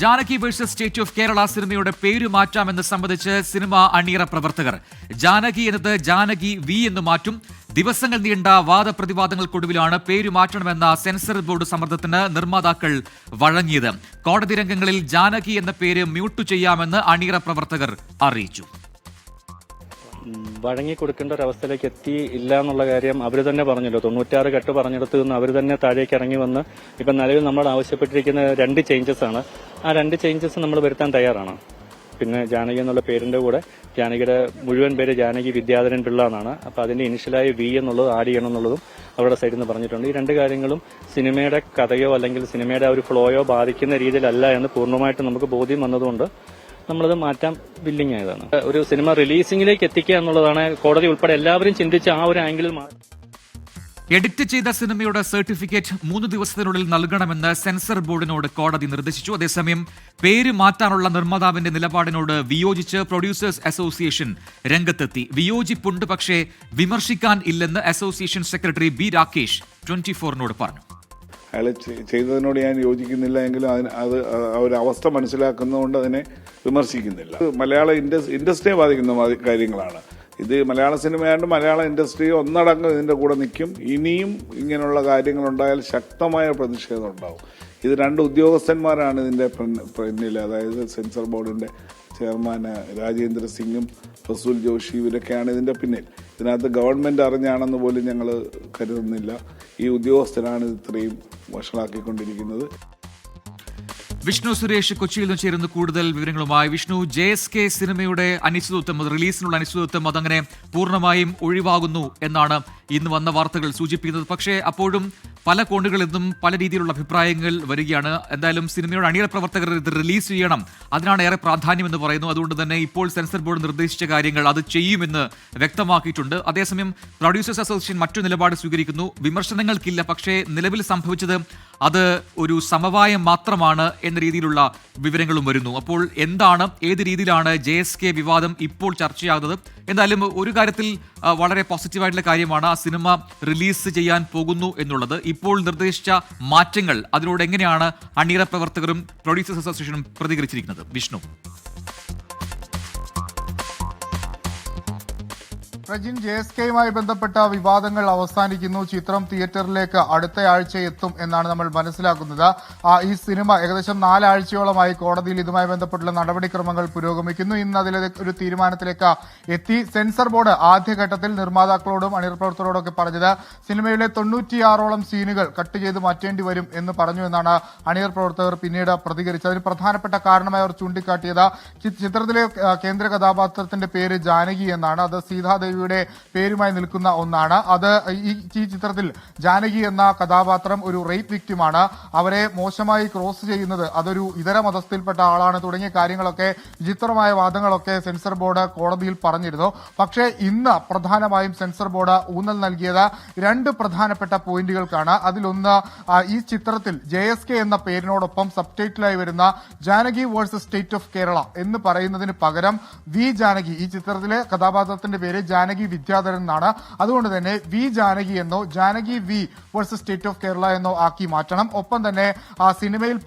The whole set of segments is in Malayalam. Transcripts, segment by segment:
Janaki versus state of Kerala സിനിമയുടെ പേര് മാറ്റാമെന്ന് സംബന്ധിച്ച് സിനിമ അണിയറ പ്രവർത്തകർ. ജാനകി എന്നത് ജാനകി വി എന്ന് മാറ്റും. ദിവസങ്ങൾ നീണ്ട വാദപ്രതിവാദങ്ങൾക്കൊടുവിലാണ് പേര് മാറ്റണമെന്ന സെൻസർ ബോർഡ് സമ്മർദ്ദത്തിന് നിർമ്മാതാക്കൾ വഴങ്ങിയത്. കോടതി രംഗങ്ങളിൽ ജാനകി എന്ന പേര് മ്യൂട്ട് ചെയ്യാമെന്ന് അണിയറ പ്രവർത്തകർ അറിയിച്ചു. വഴങ്ങി കൊടുക്കേണ്ട ഒരു അവസ്ഥയിലേക്ക് എത്തി ഇല്ല എന്നുള്ള കാര്യം അവർ തന്നെ പറഞ്ഞല്ലോ. തൊണ്ണൂറ്റാറ് കെട്ട് പറഞ്ഞെടുത്ത് നിന്ന് അവർ തന്നെ താഴേക്ക് ഇറങ്ങി വന്ന് ഇപ്പം നിലവിൽ നമ്മൾ ആവശ്യപ്പെട്ടിരിക്കുന്ന രണ്ട് ചേഞ്ചസ് ആണ്. ആ രണ്ട് ചേഞ്ചസ് നമ്മൾ വരുത്താൻ തയ്യാറാണ്. പിന്നെ ജാനകി എന്നുള്ള പേരിന്റെ കൂടെ ജാനകിയുടെ മുഴുവൻ പേര് ജാനകി വിദ്യാധരൻ പിള്ള എന്നാണ്. അപ്പോൾ അതിന്റെ ഇനിഷ്യലായ വി എന്നുള്ളത് ആഡ് ചെയ്യണം എന്നുള്ളതും അവരുടെ സൈഡിൽ നിന്ന് പറഞ്ഞിട്ടുണ്ട്. ഈ രണ്ട് കാര്യങ്ങളും സിനിമയുടെ കഥയോ അല്ലെങ്കിൽ സിനിമയുടെ ആ ഒരു ഫ്ലോയോ ബാധിക്കുന്ന രീതിയിലല്ല എന്ന് പൂർണമായിട്ട് നമുക്ക് ബോധ്യം വന്നതുകൊണ്ട് നമ്മളത് മാറ്റാൻ ബില്ലിംഗ് ആയതാണ്. ഒരു സിനിമ റിലീസിംഗിലേക്ക് എത്തിക്കുക എന്നുള്ളതാണ് കോടതി ഉൾപ്പെടെ എല്ലാവരും ചിന്തിച്ച ആ ഒരു ആംഗിളിൽ എഡിറ്റ് ചെയ്ത സിനിമയുടെ സർട്ടിഫിക്കറ്റ് മൂന്ന് ദിവസത്തിനുള്ളിൽ നൽകണമെന്ന് സെൻസർ ബോർഡിനോട് കോടതി നിർദ്ദേശിച്ചു. അതേസമയം പേര് മാറ്റാനുള്ള നിർമ്മാതാവിന്റെ നിലപാടിനോട് വിയോജിച്ച് പ്രൊഡ്യൂസേഴ്സ് അസോസിയേഷൻ രംഗത്തെത്തി. വിയോജിപ്പുണ്ട് പക്ഷേ വിമർശിക്കാൻ ഇല്ലെന്ന് association secretary B Rakesh twenty ഫോറിനോട് പറഞ്ഞു. അയാൾ ചെയ്തതിനോട് ഞാൻ യോജിക്കുന്നില്ല എങ്കിലും അതിന് അത് അവസ്ഥ മനസ്സിലാക്കുന്നതുകൊണ്ട് അതിനെ വിമർശിക്കുന്നില്ല. മലയാള ഇൻഡസ് ഇൻഡസ്ട്രിയെ ബാധിക്കുന്ന കാര്യങ്ങളാണ്. ഇത് മലയാള സിനിമയാണ്ട് മലയാള ഇൻഡസ്ട്രി ഒന്നടങ്കം ഇതിന്റെ കൂടെ നിൽക്കും. ഇനിയും ഇങ്ങനെയുള്ള കാര്യങ്ങളുണ്ടായാൽ ശക്തമായ പ്രതിഷേധം ഉണ്ടാവും. ഇത് രണ്ട് ഉദ്യോഗസ്ഥന്മാരാണ് ഇതിന്റെ പിന്നിൽ. അതായത് സെൻസർ ബോർഡിന്റെ ചെയർമാൻ രാജേന്ദ്ര സിംഗും റസൂൽ ജോഷി ഇവരൊക്കെയാണ് ഇതിന്റെ പിന്നിൽ. ഇതിനകത്ത് ഗവൺമെന്റ് അറിഞ്ഞാണെന്ന് പോലും ഞങ്ങൾ കരുതുന്നില്ല. ഈ ഉദ്യോഗസ്ഥരാണ് ഇത് ഇത്രയും വഷളാക്കിക്കൊണ്ടിരിക്കുന്നത്. വിഷ്ണു സുരേഷ് കൊച്ചിയിൽ നിന്ന് ചേരുന്ന കൂടുതൽ വിവരങ്ങളുമായി വിഷ്ണു. ജെ എസ് കെ സിനിമയുടെ അനിശ്ചിതത്വം റിലീസിനുള്ള അനിശ്ചിതത്വം അതങ്ങനെ പൂർണമായും ഒഴിവാകുന്നു എന്നാണ് ഇന്ന് വന്ന വാർത്തകൾ സൂചിപ്പിക്കുന്നത്. പക്ഷേ അപ്പോഴും പല കോണുകളിൽ നിന്നും പല രീതിയിലുള്ള അഭിപ്രായങ്ങൾ വരികയാണ്. എന്തായാലും സിനിമയുടെ അണിയറ പ്രവർത്തകർ ഇത് റിലീസ് ചെയ്യണം. അതിനാണ് ഏറെ പ്രാധാന്യം എന്ന് പറയുന്നു. അതുകൊണ്ട് തന്നെ ഇപ്പോൾ സെൻസർ ബോർഡ് നിർദ്ദേശിച്ച കാര്യങ്ങൾ അത് ചെയ്യുമെന്ന് വ്യക്തമാക്കിയിട്ടുണ്ട്. അതേസമയം പ്രൊഡ്യൂസേഴ്സ് അസോസിയേഷൻ മറ്റു നിലപാട് സ്വീകരിക്കുന്നു. വിമർശനങ്ങൾക്കില്ല. പക്ഷേ നിലവിൽ സംഭവിച്ചത് അത് ഒരു സമവായം മാത്രമാണ് എന്ന രീതിയിലുള്ള വിവരങ്ങളും വരുന്നു. അപ്പോൾ എന്താണ് ഏത് രീതിയിലാണ് ജെ വിവാദം ഇപ്പോൾ ചർച്ചയാകുന്നത്? എന്തായാലും ഒരു കാര്യത്തിൽ വളരെ പോസിറ്റീവായിട്ടുള്ള കാര്യമാണ് ആ സിനിമ റിലീസ് ചെയ്യാൻ പോകുന്നു എന്നുള്ളത്. ഇപ്പോൾ നിർദ്ദേശിച്ച മാറ്റങ്ങൾ അതിനോട് എങ്ങനെയാണ് അണിയറ പ്രവർത്തകരും പ്രൊഡ്യൂസേഴ്സ് അസോസിയേഷനും പ്രതികരിച്ചിരിക്കുന്നത്? വിഷ്ണു. റജിൻ ജെ എസ് കെയുമായി ബന്ധപ്പെട്ട വിവാദങ്ങൾ അവസാനിക്കുന്നു. ചിത്രം തിയേറ്ററിലേക്ക് അടുത്ത ആഴ്ച എത്തും എന്നാണ് നമ്മൾ മനസ്സിലാക്കുന്നത്. ഈ സിനിമ ഏകദേശം നാലാഴ്ചയോളമായി കോടതിയിൽ ഇതുമായി ബന്ധപ്പെട്ടുള്ള നടപടിക്രമങ്ങൾ പുരോഗമിക്കുന്നു. ഇന്ന് അതിൽ ഒരു തീരുമാനത്തിലേക്ക് എത്തി. സെൻസർ ബോർഡ് ആദ്യഘട്ടത്തിൽ നിർമ്മാതാക്കളോടും അണിയർ പറഞ്ഞത് സിനിമയിലെ തൊണ്ണൂറ്റിയാറോളം സീനുകൾ കട്ട് ചെയ്ത് മാറ്റേണ്ടി വരും എന്ന് പറഞ്ഞു എന്നാണ് അണിയർ പ്രവർത്തകർ പിന്നീട് പ്രതികരിച്ചത്. അതിന് പ്രധാനപ്പെട്ട കാരണമായി അവർ ചൂണ്ടിക്കാട്ടിയത് ചിത്രത്തിലെ കേന്ദ്ര കഥാപാത്രത്തിന്റെ പേര് ജാനകി എന്നാണ്. അത് സീതാദേവിയുടെ പേരുമായി നിൽക്കുന്ന ഒന്നാണ്. അത് ഈ ചിത്രത്തിൽ ജാനകി എന്ന കഥാപാത്രം ഒരു റേപ്പ് വിക്റ്റിമാണ് അവരെ മോശമായി ക്രോസ് ചെയ്യുന്നത് അതൊരു ഇതര മതസ്ഥയിൽപ്പെട്ട ആളാണ്. തുടങ്ങിയ കാര്യങ്ങളൊക്കെ വിചിത്രമായ വാദങ്ങളൊക്കെ സെൻസർ ബോർഡ് കോടതിയിൽ പറഞ്ഞിരുന്നു. പക്ഷേ ഇന്ന് പ്രധാനമായും സെൻസർ ബോർഡ് ഊന്നൽ നൽകിയത് രണ്ട് പ്രധാനപ്പെട്ട പോയിന്റുകൾക്കാണ്. അതിലൊന്ന് ഈ ചിത്രത്തിൽ ജെ എസ് കെ എന്ന പേരിനോടൊപ്പം സബ് ടൈറ്റിലായി വരുന്ന Janaki versus state of Kerala എന്ന് പറയുന്നതിന് പകരം വി ജാനകി ഈ ചിത്രത്തിലെ കഥാപാത്രത്തിന്റെ പേര് ജാനകി വിദ്യാധരൻ എന്നാണ്. അതുകൊണ്ട് തന്നെ വി ജാനകി എന്നോ Janaki V versus state of Kerala എന്നോ ആക്കി മാറ്റണം. ഒപ്പം തന്നെ ആ സിനിമയിൽ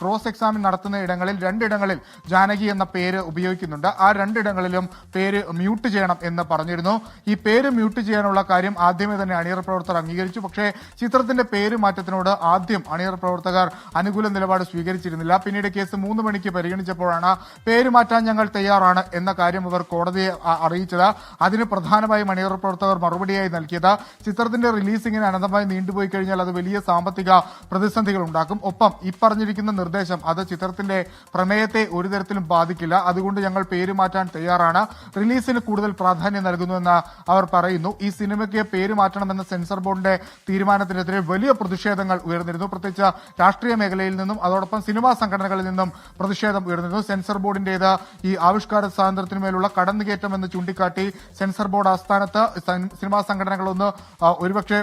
ക്രോസ് എക്സാമിൻ നടത്തുന്ന ഇടങ്ങളിൽ രണ്ടിടങ്ങളിൽ ജാനകി എന്ന പേര് ഉപയോഗിക്കുന്നുണ്ട്. ആ രണ്ടിടങ്ങളിലും പേര് മ്യൂട്ട് ചെയ്യണം എന്ന് പറഞ്ഞിരുന്നു. ഈ പേര് മ്യൂട്ട് ചെയ്യാനുള്ള കാര്യം ആദ്യമേ തന്നെ അണിയർ പ്രവർത്തകർ അംഗീകരിച്ചു. പക്ഷേ ചിത്രത്തിന്റെ പേര് മാറ്റത്തിനോട് ആദ്യം അണിയർ പ്രവർത്തകർ അനുകൂല നിലപാട് സ്വീകരിച്ചിരുന്നില്ല. പിന്നീട് കേസ് മൂന്ന് മണിക്ക് പരിഗണിച്ചപ്പോഴാണ് പേര് മാറ്റാൻ ഞങ്ങൾ തയ്യാറാണ് എന്ന കാര്യം അവർ കോടതിയെ അറിയിച്ചത്. അതിന് പ്രധാനമായും അണിയർ പ്രവർത്തകർ മറുപടിയായി നൽകിയത്. ചിത്രത്തിന്റെ റിലീസിങ്ങിന് അനന്തമായി നീണ്ടുപോയി കഴിഞ്ഞാൽ അത് വലിയ സാമ്പത്തിക പ്രതിസന്ധികൾ ഉണ്ടാക്കും. ഒപ്പം ഈ പറഞ്ഞിരിക്കുന്ന നിർദ്ദേശം അത് ചിത്രത്തിന്റെ പ്രമേയത്തെ ഒരു തരത്തിലും ബാധിക്കില്ല. അതുകൊണ്ട് ഞങ്ങൾ പേര് മാറ്റാൻ തയ്യാറാണ്. റിലീസിന് കൂടുതൽ പ്രാധാന്യം നൽകുന്നുവെന്ന് അവർ പറയുന്നു. ഈ സിനിമയ്ക്ക് പേര് മാറ്റണമെന്ന സെൻസർ ബോർഡിന്റെ തീരുമാനത്തിനെതിരെ വലിയ പ്രതിഷേധങ്ങൾ ഉയർന്നിരുന്നു. പ്രത്യേകിച്ച് രാഷ്ട്രീയ മേഖലയിൽ നിന്നും അതോടൊപ്പം സിനിമാ സംഘടനകളിൽ നിന്നും പ്രതിഷേധം ഉയർന്നിരുന്നു. സെൻസർ ബോർഡിന്റേത് ഈ ആവിഷ്കാര സ്വാതന്ത്ര്യത്തിനുമേലുള്ള കടന്നുകയറ്റം എന്ന് ചൂണ്ടിക്കാട്ടി സെൻസർ ബോർഡ് ആസ്ഥാനത്ത് സിനിമാ സംഘടനകളൊന്ന് ഒരുപക്ഷെ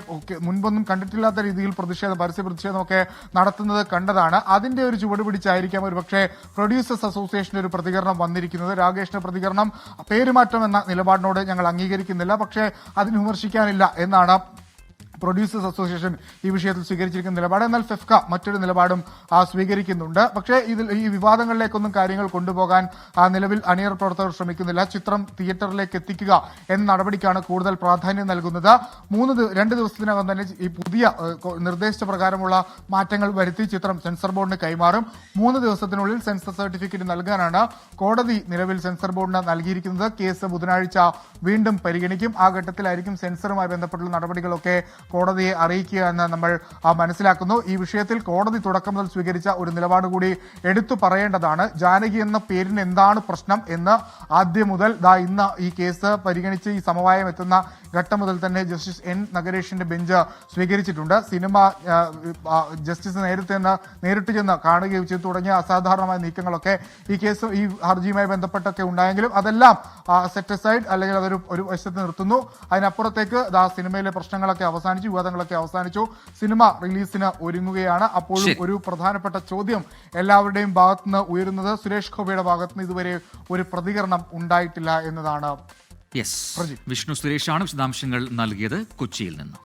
മുൻപൊന്നും കണ്ടിട്ടില്ലാത്ത രീതിയിൽ പ്രതിഷേധം പരസ്യ പ്രതിഷേധമൊക്കെ നടത്തുന്നത് കണ്ടതാണ്. അതിന്റെ ഒരു ചുവട് പിടിച്ചായിരിക്കാം ഒരുപക്ഷെ പ്രൊഡ്യൂസേഴ്സ് അസോസിയേഷന്റെ ഒരു പ്രതികരണം വന്നിരിക്കുന്നത്. രാകേഷിന്റെ പ്രതികരണം പേരുമാറ്റം എന്ന നിലപാടിനോട് ഞങ്ങൾ അംഗീകരിക്കുന്നില്ല. പക്ഷേ അതിന് വിമർശിക്കാനില്ല എന്നാണ് പ്രൊഡ്യൂസേഴ്സ് അസോസിയേഷൻ ഈ വിഷയത്തിൽ സ്വീകരിച്ചിരിക്കുന്ന നിലപാട്. എന്നാൽ ഫെഫ്ക മറ്റൊരു നിലപാടും സ്വീകരിക്കുന്നുണ്ട്. പക്ഷേ ഇതിൽ ഈ വിവാദങ്ങളിലേക്കൊന്നും കാര്യങ്ങൾ കൊണ്ടുപോകാൻ നിലവിൽ അണിയർ പ്രവർത്തകർ ശ്രമിക്കുന്നില്ല. ചിത്രം തിയേറ്ററിലേക്ക് എത്തിക്കുക എന്ന നടപടിക്കാണ് കൂടുതൽ പ്രാധാന്യം നൽകുന്നത്. മൂന്ന് രണ്ട് ദിവസത്തിനകം തന്നെ ഈ പുതിയ നിർദ്ദേശിച്ച പ്രകാരമുള്ള മാറ്റങ്ങൾ വരുത്തി ചിത്രം സെൻസർ ബോർഡിന് കൈമാറും. മൂന്ന് ദിവസത്തിനുള്ളിൽ സെൻസർ സർട്ടിഫിക്കറ്റ് നൽകാനാണ് കോടതി നിലവിൽ സെൻസർ ബോർഡിന് നൽകിയിരിക്കുന്നത്. കേസ് ബുധനാഴ്ച വീണ്ടും പരിഗണിക്കും. ആ ഘട്ടത്തിലായിരിക്കും സെൻസറുമായി ബന്ധപ്പെട്ടുള്ള നടപടികളൊക്കെ കോടതിയെ അറിയിക്കുക എന്ന് നമ്മൾ ആ, മനസ്സിലാക്കുന്നു. ഈ വിഷയത്തിൽ കോടതി തുടക്കം മുതൽ സ്വീകരിച്ച ഒരു നിലപാട് കൂടി എടുത്തു പറയേണ്ടതാണ്. ജാനകി എന്ന പേരിന് എന്താണ് പ്രശ്നം എന്ന് ആദ്യം മുതൽ ദാ ഇന്ന് ഈ കേസ് പരിഗണിച്ച് ഈ സമവായം എത്തുന്ന ഘട്ടം മുതൽ തന്നെ ജസ്റ്റിസ് എൻ നഗരേഷിന്റെ ബെഞ്ച് സ്വീകരിച്ചിട്ടുണ്ട്. സിനിമ ആ, ആ, ജസ്റ്റിസ് നേരത്തെ നേരിട്ട് ചെന്ന് കാണുകയും ചെയ്തു. തുടങ്ങിയ അസാധാരണമായ നീക്കങ്ങളൊക്കെ ഈ കേസ് ഈ ഹർജിയുമായി ബന്ധപ്പെട്ടൊക്കെ ഉണ്ടായെങ്കിലും അതെല്ലാം സെറ്റസൈഡ് അല്ലെങ്കിൽ അതൊരു ഒരു വശത്ത് നിർത്തുന്നു. അതിനപ്പുറത്തേക്ക് ദാ സിനിമയിലെ പ്രശ്നങ്ങളൊക്കെ അവസാനിച്ചു. വിവാദങ്ങളൊക്കെ അവസാനിച്ചു. സിനിമ റിലീസിന് ഒരുങ്ങുകയാണ്. അപ്പോഴും ഒരു പ്രധാനപ്പെട്ട ചോദ്യം എല്ലാവരുടെയും ഭാഗത്തുനിന്ന് ഉയരുന്നത് സുരേഷ് ഗോപിയുടെ ഭാഗത്തുനിന്ന് ഇതുവരെ ഒരു പ്രതികരണം ഉണ്ടായിട്ടില്ല എന്നതാണ്. യെസ്. വിഷ്ണു സുരേഷാണ് വിശദാംശങ്ങൾ നൽകിയത് കൊച്ചിയിൽ നിന്ന്.